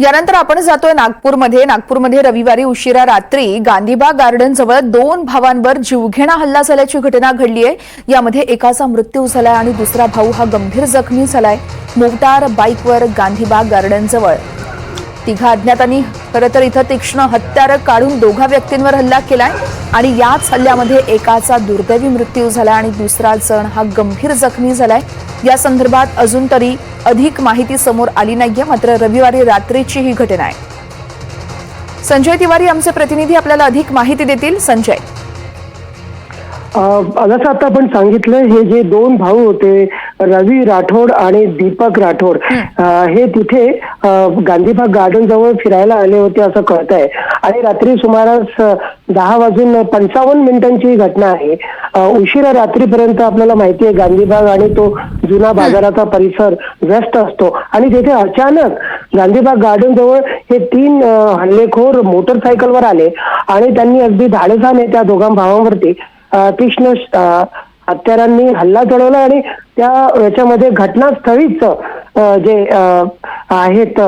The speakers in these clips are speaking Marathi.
यानंतर आपण जातोय नागपूरमध्ये. नागपूरमध्ये रविवारी उशिरा रात्री गांधीबाग गार्डन जवळ दोन भावांवर जीवघेणा हल्ला झाल्याची घटना घडली आहे. यामध्ये एकाचा मृत्यू झालाय आणि दुसरा भाऊ हा गंभीर जखमी झालाय. मोटार बाईकवर गांधीबाग गार्डन जवळ. तिघा अज्ञातांनी खरं तर इथं तीक्ष्ण हत्यारं काढून दोघा व्यक्तींवर हल्ला केलाय आणि याच हल्ल्यामध्ये एकाचा दुर्दैवी मृत्यू झाला आणि दुसरा जण हा गंभीर जखमी झालाय. या संदर्भात अजून तरी अधिक माहिती समोर आली नाहीये मात्र रविवारी रात्रीची ही घटना आहे. संजय तिवारी आमचे प्रतिनिधी आपल्याला अधिक माहिती देतील. संजय. जसं आता आपण सांगितलं हे जे दोन भाऊ होते रवी राठोड आणि दीपक राठोड हे. तिथे गांधीबाग गार्डन जवळ फिरायला आले होते असं कळत आहे आणि रात्री सुमारास दहा वाजून पंचावन्न मिनिटांची ही घटना आहे. उशिरा रात्रीपर्यंत आपल्याला माहिती आहे गांधीबाग आणि तो जुना बाजाराचा परिसर व्यस्त असतो. आणि तिथे अचानक गांधीबाग गार्डन जवळ हे तीन हल्लेखोर मोटरसायकलवर आले. आणि त्यांनी अगदी धाडसाने त्या दोघां भावांवरती तीक्ष्ण हत्यारांनी हल्ला चढवला आणि त्या याच्यामध्ये घटनास्थळीच जे आहेत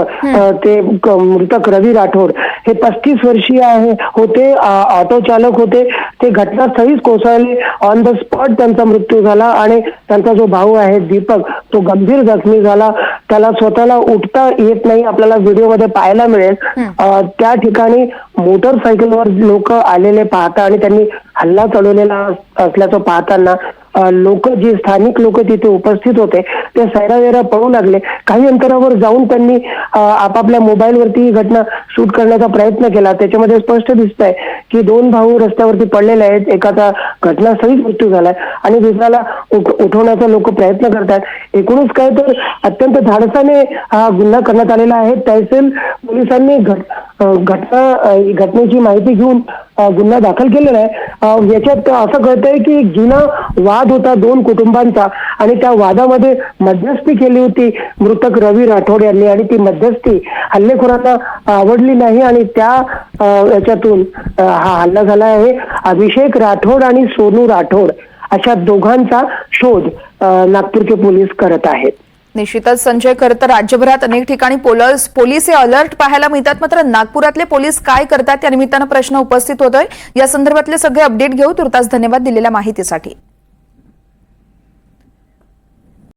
ते मृतक रवी राठोड हे पस्तीस वर्षीय आहे होते ऑटो चालक होते ते घटनास्थळीच कोसळले. ऑन द स्पॉट त्यांचा मृत्यू झाला आणि त्यांचा जो भाऊ आहे दीपक तो गंभीर जखमी झाला. त्याला स्वतःला उठता येत नाही आपल्याला व्हिडिओमध्ये पाहायला मिळेल. त्या ठिकाणी मोटरसायकलवर लोक आलेले पाहता आणि त्यांनी हल्ला चढवलेला असल्याचं पाहताना लोक जे स्थानिक लोक तिथे उपस्थित होते ते सैरावेरा पळू लागले. काही अंतरावर जाऊन त्यांनी आपापल्या मोबाईलवरती ही घटना शूट करण्याचा प्रयत्न केला. त्याच्यामध्ये स्पष्ट दिसत आहे की दोन भाऊ रस्त्यावरती पडलेले आहेत. एकाचा घटनास्थळीच मृत्यू झालाय आणि दुसऱ्याला उठवण्याचा लोक प्रयत्न करतात. एकूणच काय तर अत्यंत धाडसाने हा गुन्हा करण्यात आलेला आहे. तहसील पोलिसांनी घटना घटनेची माहिती घेऊन गुन्हा दाखल केलेला आहे. याच्यात असं कळतंय की एक जुना वाद होता दोन कुटुंबांचा आणि त्या वादामध्ये मध्यस्थी केली होती मृतक रवी राठोड यांनी आणि ती मध्यस्थी हल्लेखोरांना आवडली नाही आणि त्या याच्यातून हा हल्ला झाला आहे. अभिषेक राठोड आणि सोनू राठोड अशा दोघांचा शोध नागपूरचे पोलीस करत आहेत. निश्चितच संजय खरं तर राज्यभरात अनेक ठिकाणी पोलस पोलीस हे अलर्ट पाहायला मिळतात. मात्र नागपुरातले पोलीस काय करतात या निमित्तानं प्रश्न उपस्थित होतोय. या संदर्भातले सगळे अपडेट घेऊ तुर्तास धन्यवाद दिलेल्या माहितीसाठी.